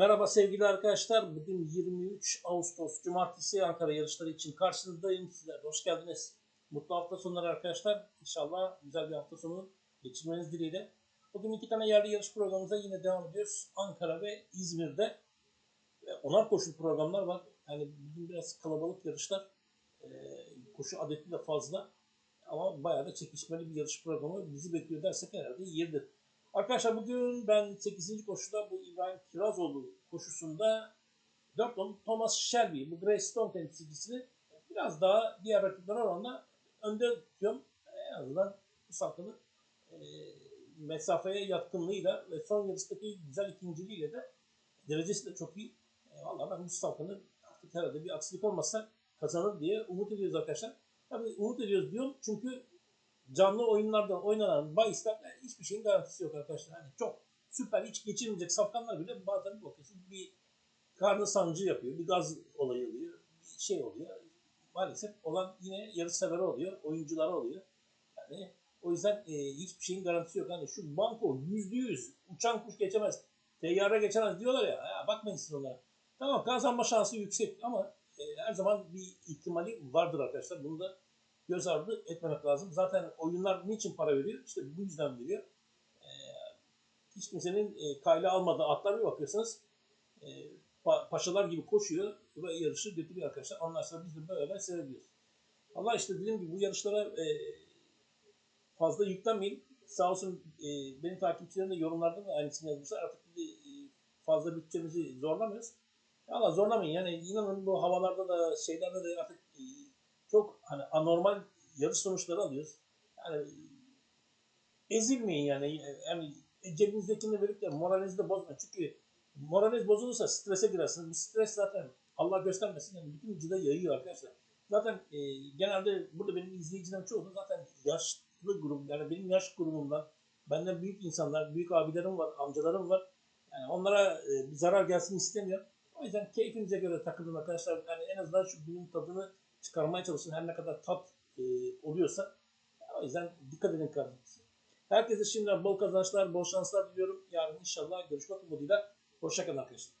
Merhaba sevgili arkadaşlar. Bugün 23 Ağustos Cumartesi Ankara yarışları için karşınızdayım. Sizler hoş geldiniz. Mutlu hafta sonları arkadaşlar. İnşallah güzel bir hafta sonu geçirmeniz dileğiyle. Bugün iki tane yerli yarış programımıza yine devam ediyoruz. Ankara ve İzmir'de onar koşu programlar var. Yani bugün biraz kalabalık yarışlar. Ee, koşu adeti de fazla. Ama bayağı da çekişmeli bir yarış programı bizi bekliyor dersek herhalde yeridir. Arkadaşlar bugün ben 8. koşuda bu İbrahim Kirazoğlu koşusunda 4 on Thomas Shelby, bu Grace Stone temsilcisini biraz daha diğer rakipler oranla önde tutuyorum. En azından bu safkanın e, mesafeye yatkınlığıyla ve son yarıştaki güzel ikinciliğiyle de derecesi de çok iyi. E, Valla ben bu safkanın artık herhalde bir aksilik olmazsa kazanır diye umut ediyoruz arkadaşlar. Tabii umut ediyoruz diyorum çünkü canlı oyunlarda oynanan bahisler hiçbir şeyin garantisi yok arkadaşlar. Hani çok süper hiç geçirmeyecek safkanlar bile bazen bakıyorsun bir karnı sancı yapıyor, bir gaz olayı oluyor, bir şey oluyor. Maalesef olan yine yarış severi oluyor, oyuncuları oluyor. Yani o yüzden e, hiçbir şeyin garantisi yok. Hani şu banko yüzde yüz uçan kuş geçemez, teyyare geçemez diyorlar ya. ya bakmayın siz onlara. Tamam kazanma şansı yüksek ama e, her zaman bir ihtimali vardır arkadaşlar. Bunu da göz ardı etmemek lazım. Zaten oyunlar niçin para veriyor? İşte bu yüzden veriyor. Ee, hiç kimsenin e, kayla almadığı atlar bir bakıyorsunuz e, pa- paşalar gibi koşuyor ve yarışı götürüyor arkadaşlar. Ondan sonra biz de böyle seyrediyoruz. Allah işte dediğim gibi bu yarışlara e, fazla yüklenmeyin. Sağ olsun e, benim takipçilerim de yorumlarda da aynısını yazmışlar. Artık e, fazla bütçemizi zorlamıyoruz. Allah zorlamayın yani inanın bu havalarda da şeylerde de artık e, çok hani anormal yarış sonuçları alıyoruz. Yani ezilmeyin yani. Yani cebinizdekini verip de moralinizi de bozmayın. Çünkü moraliniz bozulursa strese girersiniz. Bu stres zaten Allah göstermesin yani bütün vücuda yayıyor arkadaşlar. Zaten e, genelde burada benim izleyicilerim çoğu zaten yaşlı grup yani benim yaş grubumdan benden büyük insanlar, büyük abilerim var, amcalarım var. Yani onlara e, bir zarar gelsin istemiyorum. O yüzden keyfinize göre takılın arkadaşlar. Yani en azından şu günün tadını çıkarmaya çalışın her ne kadar tat e, oluyorsa. O yüzden dikkat edin kardeşim. Herkese şimdiden bol kazançlar, bol şanslar diliyorum. Yarın inşallah görüşmek umuduyla. Hoşçakalın arkadaşlar.